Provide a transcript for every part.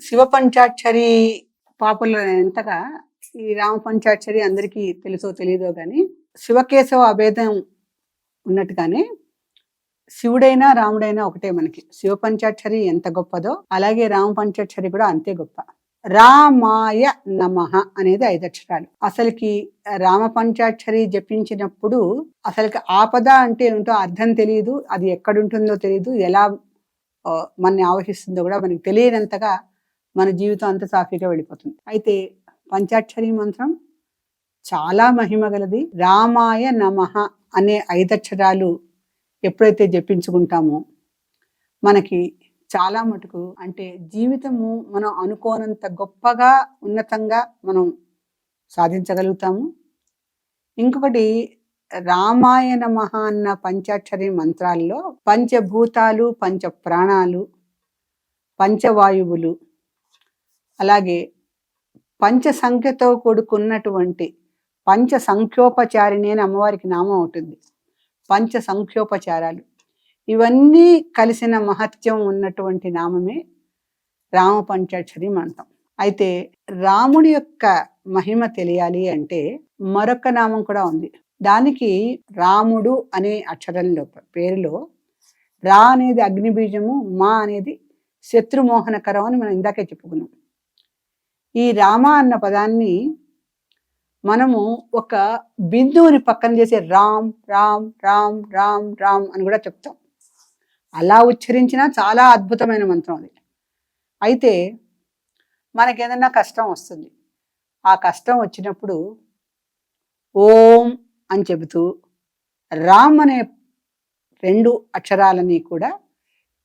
శివ పంచాక్షరి పాపులర్ ఎంతగా ఈ రామ పంచాక్షరి అందరికీ తెలుసో తెలియదో కానీ శివకేశవ అభేదం ఉన్నట్టుగానే శివుడైనా రాముడైనా ఒకటే మనకి. శివ పంచాక్షరి ఎంత గొప్పదో అలాగే రామ పంచాక్షరి కూడా అంతే గొప్ప. రామాయ నమః అనేది ఐదు అక్షరాలు. అసలుకి రామ పంచాక్షరి జపించినప్పుడు అసలుకి ఆపద అంటే ఏమిటో అర్థం తెలియదు అది ఎక్కడుంటుందో తెలియదు ఎలా ఆ, మనని ఆవహిస్తుందో కూడా మనకి తెలియనంతగా మన జీవితం అంత సాఫీగా వెళ్ళిపోతుంది. అయితే పంచాక్షరి మంత్రం చాలా మహిమ గలది. రామాయ నమః అనే ఐదక్షరాలు ఎప్పుడైతే జపించుకుంటామో మనకి చాలా మటుకు అంటే జీవితము మనం అనుకోనంత గొప్పగా ఉన్నతంగా మనం సాధించగలుగుతాము. ఇంకొకటి రామాయణ మహా అన్న పంచాక్షరి మంత్రాల్లో పంచభూతాలు పంచ ప్రాణాలు పంచవాయువులు అలాగే పంచ సంఖ్యతో కూడుకున్నటువంటి పంచ సంఖ్యోపచారిణి అని అమ్మవారికి నామం అవుతుంది పంచ సంఖ్యోపచారాలు ఇవన్నీ కలిసిన మహత్యం ఉన్నటువంటి నామమే రామ పంచాక్షరి మంత్రం. అయితే రాముడి యొక్క మహిమ తెలియాలి అంటే మరొక నామం కూడా ఉంది. దానికి రాముడు అనే అక్షరంలో పేరులో రా అనేది అగ్నిబీజము మా అనేది శత్రుమోహనకరం అని మనం ఇందాకే చెప్పుకున్నాం. ఈ రామ అన్న పదాన్ని మనము ఒక బిందువుని పక్కన చేసే రామ్ రామ్ రామ్ రామ్ రామ్ అని కూడా చెప్తాం. అలా ఉచ్చరించినా చాలా అద్భుతమైన మంత్రం అది. అయితే మనకేదన్నా ఏదైనా కష్టం వస్తుంది. ఆ కష్టం వచ్చినప్పుడు ఓం అని చెబుతూ రామ్ అనే రెండు అక్షరాలని కూడా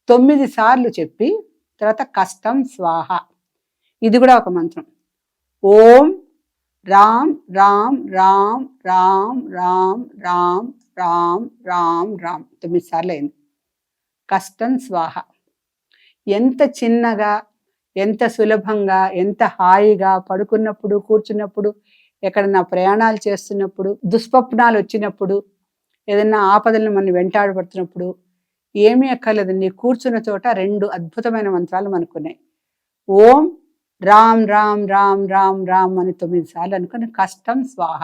తొమ్మిది సార్లు చెప్పి తర్వాత కష్టం స్వాహ ఇది కూడా ఒక మంత్రం. ఓం రామ్ రామ్ రామ్ రామ్ రామ్ రామ్ రామ్ రామ్ రామ్. తొమ్మిది సార్లు అయింది. కష్టం స్వాహ. ఎంత చిన్నగా ఎంత సులభంగా ఎంత హాయిగా పడుకున్నప్పుడు కూర్చున్నప్పుడు ఎక్కడన్నా ప్రయాణాలు చేస్తున్నప్పుడు దుస్వప్నాలు వచ్చినప్పుడు ఏదన్నా ఆపదలను మనం వెంటాడబడుతున్నప్పుడు ఏమీ అక్కర్లేదండి కూర్చున్న చోట రెండు అద్భుతమైన మంత్రాలు మనకున్నాయి. ఓం రామ్ రామ్ రామ్ రామ్ రామ్ అని తొమ్మిది సార్లు అనుకుని కష్టం స్వాహ.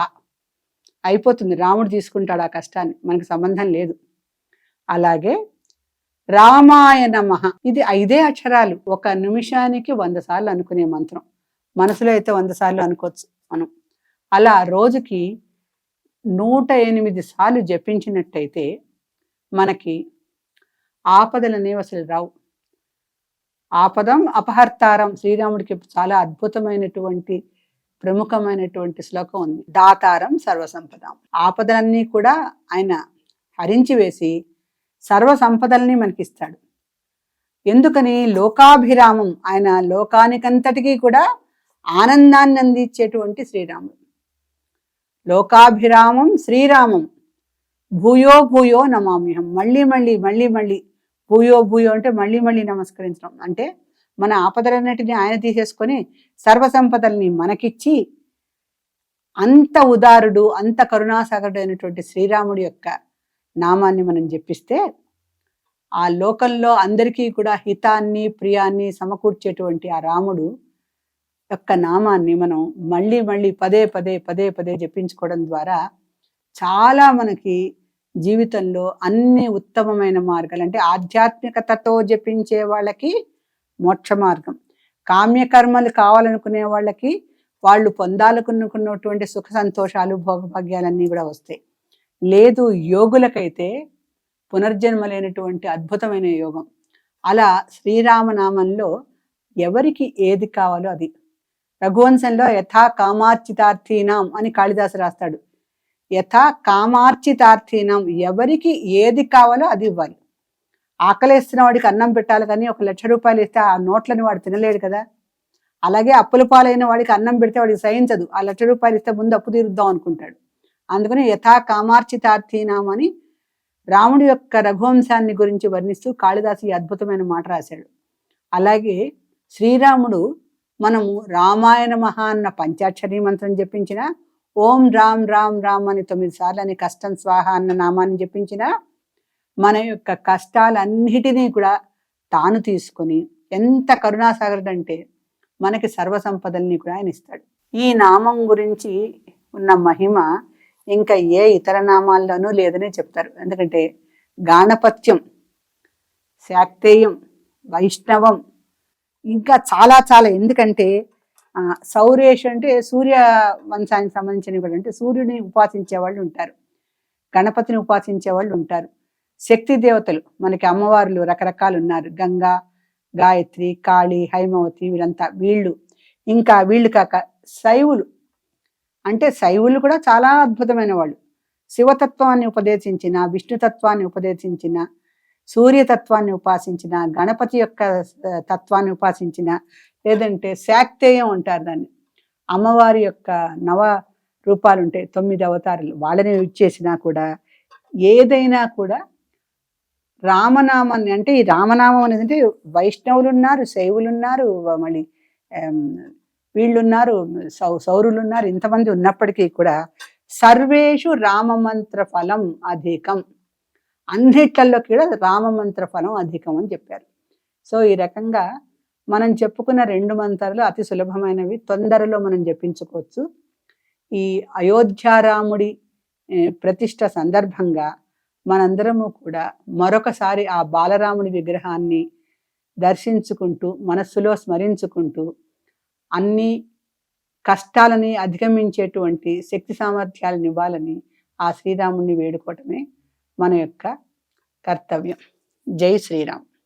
అయిపోతుంది. రాముడు తీసుకుంటాడు ఆ కష్టాన్ని. మనకు సంబంధం లేదు. అలాగే రామాయ నమః. ఇది ఐదే అక్షరాలు. ఒక నిమిషానికి వంద సార్లు అనుకునే మంత్రం. మనసులో అయితే వంద సార్లు అనుకోవచ్చు మనం. అలా రోజుకి నూట ఎనిమిది సార్లు జపించినట్టయితే మనకి ఆపదలు అనేవి అసలు రావు. ఆపదం అపహర్తారం శ్రీరాముడికి చాలా అద్భుతమైనటువంటి ప్రముఖమైనటువంటి శ్లోకం ఉంది. దాతారం సర్వసంపదం. ఆపదలన్నీ కూడా ఆయన హరించి వేసి సర్వ సంపదల్ని మనకిస్తాడు. ఎందుకని? లోకాభిరామం ఆయన లోకానికంతటికీ కూడా ఆనందాన్ని అందించేటువంటి శ్రీరాముడు. లోకాభిరామం శ్రీరామం భూయో భూయో నమామ్యహం. మళ్ళీ మళ్ళీ మళ్ళీ మళ్ళీ భూయో భూయో అంటే మళ్ళీ మళ్ళీ నమస్కరించడం. అంటే మన ఆపదలన్నిటిని ఆయన తీసేసుకొని సర్వసంపదల్ని మనకిచ్చి అంత ఉదారుడు అంత కరుణాసాగరుడు అయినటువంటి శ్రీరాముడి యొక్క నామాన్ని మనం జపిస్తే ఆ లోకంలో అందరికీ కూడా హితాన్ని ప్రియాన్ని సమకూర్చేటువంటి ఆ రాముడు యొక్క నామాన్ని మనం మళ్ళీ మళ్ళీ పదే పదే పదే పదే జపించుకోవడం ద్వారా చాలా మనకి జీవితంలో అన్ని ఉత్తమమైన మార్గాలు అంటే ఆధ్యాత్మికతతో జపించే వాళ్ళకి మోక్ష మార్గం. కామ్యకర్మలు కావాలనుకునే వాళ్ళకి వాళ్ళు పొందాలనుకున్నటువంటి సుఖ సంతోషాలు భోగభాగ్యాలన్నీ కూడా వస్తాయి. లేదు యోగులకైతే పునర్జన్మ లేనటువంటి అద్భుతమైన యోగం. అలా శ్రీరామనామంలో ఎవరికి ఏది కావాలో అది. రఘువంశంలో యథా కామార్చితార్థీనాం అని కాళిదాసు రాస్తాడు. యథా కామార్చితార్థీనం. ఎవరికి ఏది కావాలో అది ఇవ్వాలి. ఆకలేస్తున్న వాడికి అన్నం పెట్టాలి కానీ ఒక లక్ష రూపాయలు ఇస్తే ఆ నోట్లని వాడు తినలేడు కదా. అలాగే అప్పుల పాలైన వాడికి అన్నం పెడితే వాడికి సహించదు. ఆ లక్ష రూపాయలు ఇస్తే ముందు అప్పు తీరుద్దాం అనుకుంటాడు. అందుకని యథా కామార్చితార్థీనాం అని రాముడి యొక్క రఘువంశాన్ని గురించి వర్ణిస్తూ కాళిదాసు ఈ అద్భుతమైన మాట రాశాడు. అలాగే శ్రీరాముడు మనము రామాయణ మహా అన్న పంచాక్షరి మంత్రం జపించినా ఓం రామ్ రామ్ రామ్ అని తొమ్మిది సార్లు అని కష్టం స్వాహ అన్న నామాన్ని జపించిన మన యొక్క కష్టాలన్నిటినీ కూడా తాను తీసుకొని ఎంత కరుణాసాగరుడు అంటే మనకి సర్వ సంపదల్ని కూడా ఆయన ఇస్తాడు. ఈ నామం గురించి ఉన్న మహిమ ఇంకా ఏ ఇతర నామాల్లోనూ లేదని చెప్తారు. ఎందుకంటే గాణపత్యం శాక్తేయం వైష్ణవం ఇంకా చాలా చాలా. ఎందుకంటే సౌరేష్ అంటే సూర్య వంశానికి సంబంధించినవి కూడా అంటే సూర్యుని ఉపాసించే వాళ్ళు ఉంటారు. గణపతిని ఉపాసించే వాళ్ళు ఉంటారు. శక్తి దేవతలు మనకి అమ్మవార్లు రకరకాలు ఉన్నారు. గంగా గాయత్రి కాళి హైమవతి వీళ్ళంతా వీళ్ళు. ఇంకా వీళ్ళు కాక శైవులు. అంటే శైవులు కూడా చాలా అద్భుతమైన వాళ్ళు. శివతత్వాన్ని ఉపదేశించిన విష్ణుతత్వాన్ని ఉపదేశించిన సూర్యతత్వాన్ని ఉపాసించిన గణపతి యొక్క తత్వాన్ని ఉపాసించిన లేదంటే శాక్తేయం అంటారు దాన్ని. అమ్మవారి యొక్క నవ రూపాలు ఉంటాయి తొమ్మిది అవతారాలు వాళ్ళని ఇచ్చేసినా కూడా ఏదైనా కూడా రామనామాన్ని అంటే ఈ రామనామం అనేది అంటే వైష్ణవులు ఉన్నారు శైవులు ఉన్నారు మళ్ళీ వీళ్ళున్నారు సౌ సౌరులు ఉన్నారు ఇంతమంది ఉన్నప్పటికీ కూడా సర్వేషు రామమంత్ర ఫలం అధికం. అన్నిట్లలో కూడా రామమంత్ర ఫలం అధికం అని చెప్పారు. సో ఈ రకంగా మనం చెప్పుకున్న రెండు మంత్రాలు అతి సులభమైనవి. తొందరలో మనం జపించుకోవచ్చు. ఈ అయోధ్యారాముడి ప్రతిష్ట సందర్భంగా మనందరము కూడా మరొకసారి ఆ బాలరాముడి విగ్రహాన్ని దర్శించుకుంటూ మనస్సులో స్మరించుకుంటూ అన్ని కష్టాలని అధిగమించేటువంటి శక్తి సామర్థ్యాలను ఇవ్వాలని ఆ శ్రీరాముడిని వేడుకోవటమే మన యొక్క కర్తవ్యం. జై శ్రీరామ్.